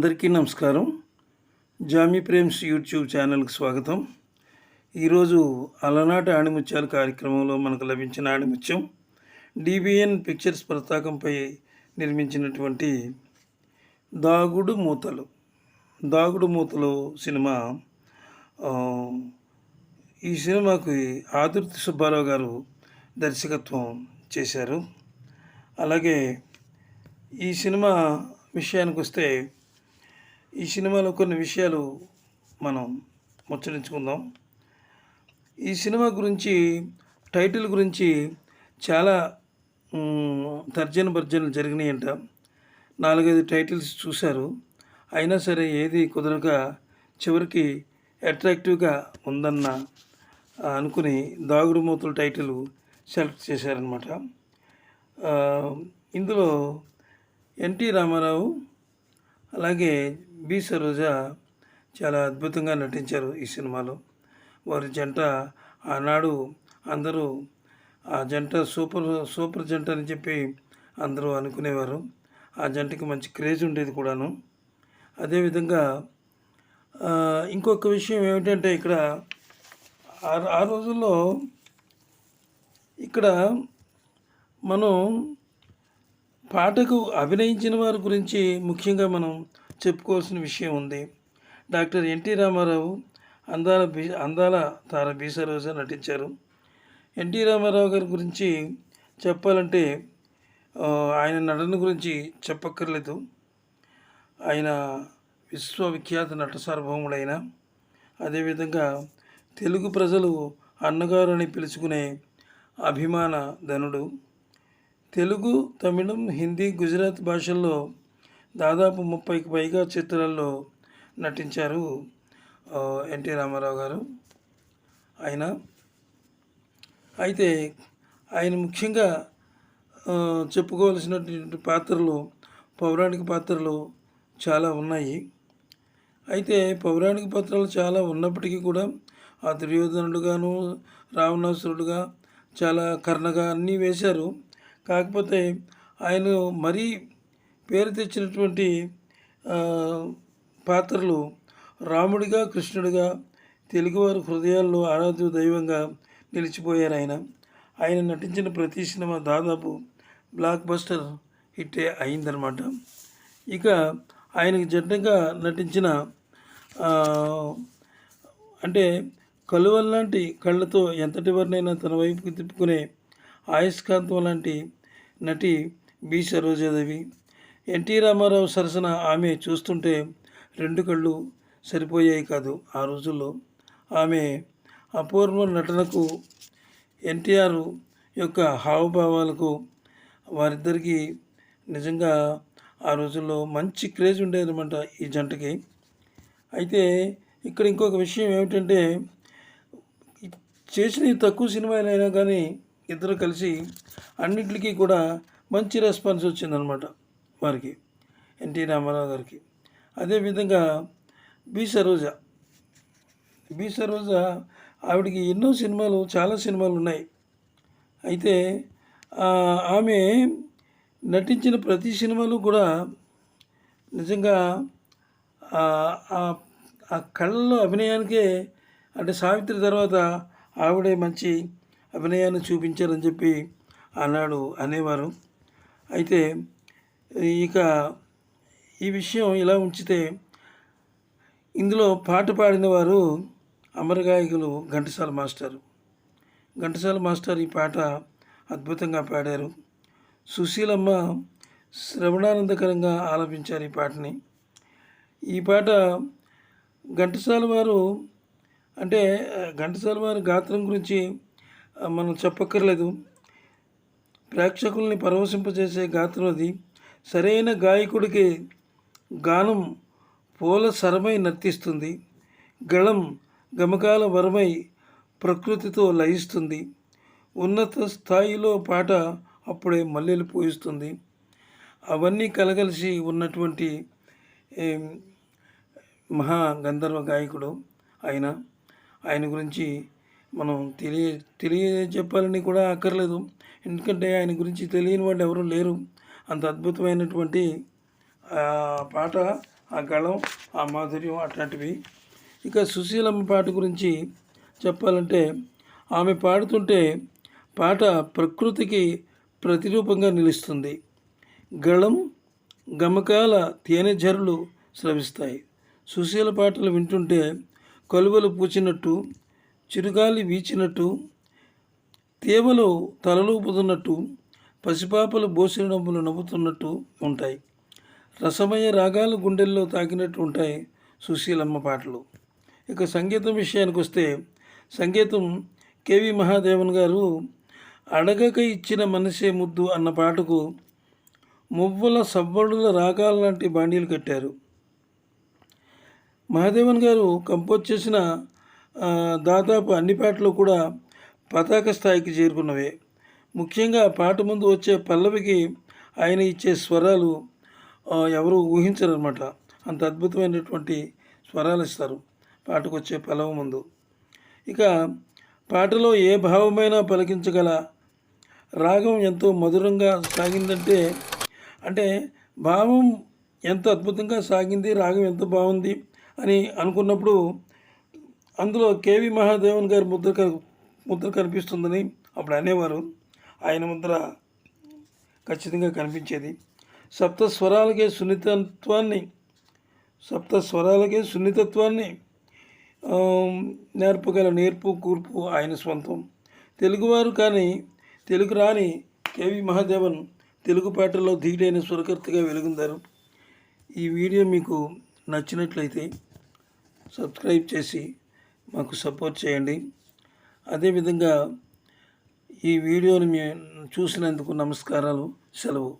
అందరికీ నమస్కారం. Jamie Prem's YouTube ఛానల్కి స్వాగతం. ఈరోజు అలనాటి ఆణిముత్యాల కార్యక్రమంలో మనకు లభించిన ఆణిముత్యం డిబిఎన్ పిక్చర్స్ పతాకంపై నిర్మించినటువంటి దాగుడు మూతలు. దాగుడు మూతలు సినిమా ఈ సినిమాకి ఆదుర్తి సుబ్బారావు గారు దర్శకత్వం చేశారు. అలాగే ఈ సినిమా విషయానికి వస్తే ఈ సినిమాలో కొన్ని విషయాలు మనం ముచ్చరించుకుందాం ఈ సినిమా గురించి టైటిల్ గురించి చాలా తర్జన భర్జనలు జరిగినాయంట. నాలుగైదు టైటిల్స్ చూశారు. అయినా సరే ఏది కుదరక చివరికి అట్రాక్టివ్గా ఉందన్న అనుకుని దాగుడు మూతల టైటిల్ సెలెక్ట్ చేశారనమాట ఇందులో ఎన్టీ రామారావు అలాగే బి సరోజ చాలా అద్భుతంగా నటించారు ఈ సినిమాలో. వారి జంట ఆనాడు అందరూ ఆ జంట సూపర్ సూపర్ జంట అని చెప్పి అందరూ అనుకునేవారు. ఆ జంటకి మంచి క్రేజ్ ఉండేది కూడాను. అదేవిధంగా ఇంకొక విషయం ఏమిటంటే ఇక్కడ ఆ- ఆ రోజుల్లో ఇక్కడ మనం పాటకు అభినయించిన వారి గురించి ముఖ్యంగా మనం చెప్పుకోవాల్సిన విషయం ఉంది. డాక్టర్ ఎన్టీ రామారావు అందాల బీ అందాల తార బి నటించారు. ఎన్టీ రామారావు గారి గురించి చెప్పాలంటే ఆయన నటన గురించి చెప్పక్కర్లేదు. ఆయన విశ్వవిఖ్యాత నట సార్వభౌముడైన అదేవిధంగా తెలుగు ప్రజలు అన్నగారు అని పిలుచుకునే అభిమాన ధనుడు. తెలుగు తమిళం హిందీ గుజరాత్ భాషల్లో దాదాపు ముప్పైకి పైగా చిత్రాల్లో నటించారు ఎన్టీ రామారావు గారు. ఆయన. అయితే ఆయన ముఖ్యంగా చెప్పుకోవాల్సినటువంటి పాత్రలు పౌరాణిక పాత్రలు చాలా ఉన్నాయి. అయితే పౌరాణిక పాత్రలు చాలా ఉన్నప్పటికీ కూడా ఆ దుర్యోధనుడుగాను రావణాసురుడుగా చాలా కర్ణగా అన్నీ వేశారు. కాకపోతే ఆయన మరీ పేరు తెచ్చినటువంటి పాత్రలు రాముడిగా కృష్ణుడిగా తెలుగువారి హృదయాల్లో ఆరాధ్య దైవంగా నిలిచిపోయారు ఆయన. ఆయన నటించిన ప్రతి సినిమా దాదాపు బ్లాక్ బస్టర్ హిట్టే అయిందనమాట ఇక ఆయనకి జంటగా నటించిన అంటే కలువల్ లాంటి కళ్ళతో ఎంతటి వారినైనా తన వైపుకి తిప్పుకునే ఆయస్కాంతం లాంటి నటి బి సరోజాదేవి ఎన్టీ రామారావు సరసన ఆమె చూస్తుంటే రెండు కళ్ళు సరిపోయాయి కాదు ఆ రోజుల్లో. ఆమె అపూర్వ నటనకు ఎన్టీఆర్ యొక్క హావభావాలకు వారిద్దరికీ నిజంగా ఆ రోజుల్లో మంచి క్రేజ్ ఉండేదన్నమాట ఈ జంటకి. అయితే ఇక్కడ ఇంకొక విషయం ఏమిటంటే చేసిన తక్కువ సినిమాలైనా కానీ ఇద్దరు కలిసి అన్నిటికీ కూడా మంచి రెస్పాన్స్ వచ్చిందనమాట వారికి. ఎన్టీ రామారావు గారికి. అదేవిధంగా బి సరోజ. బి సరోజ ఆవిడకి ఎన్నో సినిమాలు చాలా సినిమాలు ఉన్నాయి. అయితే ఆమె నటించిన ప్రతి సినిమాలు కూడా నిజంగా ఆ ఆ- అభినయానికే అంటే సావిత్రి తర్వాత ఆవిడే మంచి అభినయాన్ని చూపించారని చెప్పి ఆనాడు అనేవారు. అయితే ఇక ఈ విషయం ఇలా ఉంచితే ఇందులో పాట పాడిన వారు అమరగాయకులు ఘంటసాల మాస్టర్. ఘంటసాల మాస్టర్ ఈ పాట అద్భుతంగా పాడారు. సుశీలమ్మ శ్రవణానందకరంగా ఆలపించారు ఈ పాటని. ఈ పాట ఘంటసాల వారు అంటే ఘంటసాల వారి గాత్రం గురించి మనం చెప్పక్కర్లేదు. ప్రేక్షకుల్ని పరవశింపజేసే గాత్రం అది. సరైన గాయకుడికి గానం పూల సరమై నర్తిస్తుంది. గళం గమకాల వరమై ప్రకృతితో లయిస్తుంది. ఉన్నత స్థాయిలో పాట అప్పుడే మల్లెలు పూయిస్తుంది. అవన్నీ కలగలిసి ఉన్నటువంటి మహా గంధర్వ గాయకుడు. ఆయన ఆయన గురించి మనం తెలియ తెలియ చెప్పాలని కూడా అక్కర్లేదు. ఎందుకంటే ఆయన గురించి తెలియని వాళ్ళు ఎవరు లేరు. అంత అద్భుతమైనటువంటి పాట ఆ గళం ఆ మాధుర్యం అట్లాంటివి. ఇక సుశీలమ్మ పాట గురించి చెప్పాలంటే ఆమె పాడుతుంటే పాట ప్రకృతికి ప్రతిరూపంగా నిలుస్తుంది. గళం గమకాల తేనెజరులు స్రవిస్తాయి. సుశీల పాటలు వింటుంటే కలువలు పూచినట్టు చిరుగాలి వీచినట్టు తేమలో తలలూపుతున్నట్టు పసిపాపలు బోసిన నవ్వులు నవ్వుతున్నట్టు ఉంటాయి. రసమయ రాగాలు గుండెల్లో తాకినట్టు ఉంటాయి సుశీలమ్మ పాటలు. ఇక సంగీతం విషయానికి వస్తే సంగీతం కేవి మహాదేవన్ గారు అడగక ఇచ్చిన మనసే ముద్దు అన్న పాటకు మువ్వల సవ్వడుల రాగాల లాంటి బాండీలు కట్టారు. మహాదేవన్ గారు కంపోజ్ చేసిన దాదాపు అన్ని పాటలు కూడా పతాక స్థాయికి చేరుకున్నవే. ముఖ్యంగా పాట ముందు వచ్చే పల్లవికి ఆయన ఇచ్చే స్వరాలు ఎవరు ఊహించరనమాట అంత అద్భుతమైనటువంటి స్వరాలు ఇస్తారు పాటకు వచ్చే పల్లవ ముందు. ఇక పాటలో ఏ భావమైనా పలికించగల రాగం ఎంతో మధురంగా సాగిందంటే అంటే భావం ఎంత అద్భుతంగా సాగింది రాగం ఎంత బాగుంది అని అనుకున్నప్పుడు అందులో కేవి మహాదేవన్ గారి ముద్ర ముద్ర కనిపిస్తుందని అప్పుడు అనేవారు. ఆయన ముద్ర ఖచ్చితంగా కనిపించేది. సప్త స్వరాలకే సున్నితత్వాన్ని సప్త స్వరాలకే సున్నితత్వాన్ని నేర్పగల నేర్పు కూర్పు ఆయన స్వంతం. తెలుగువారు కానీ తెలుగు రాని కేవి మహాదేవన్ తెలుగు పాటల్లో ధీటైన స్వరకర్తగా వెలుగుందారు. ఈ వీడియో మీకు నచ్చినట్లయితే సబ్స్క్రైబ్ చేసి మాకు సపోర్ట్ చేయండి. అదేవిధంగా ఈ వీడియోని మీ చూసినందుకు నమస్కారాలు సెలవు.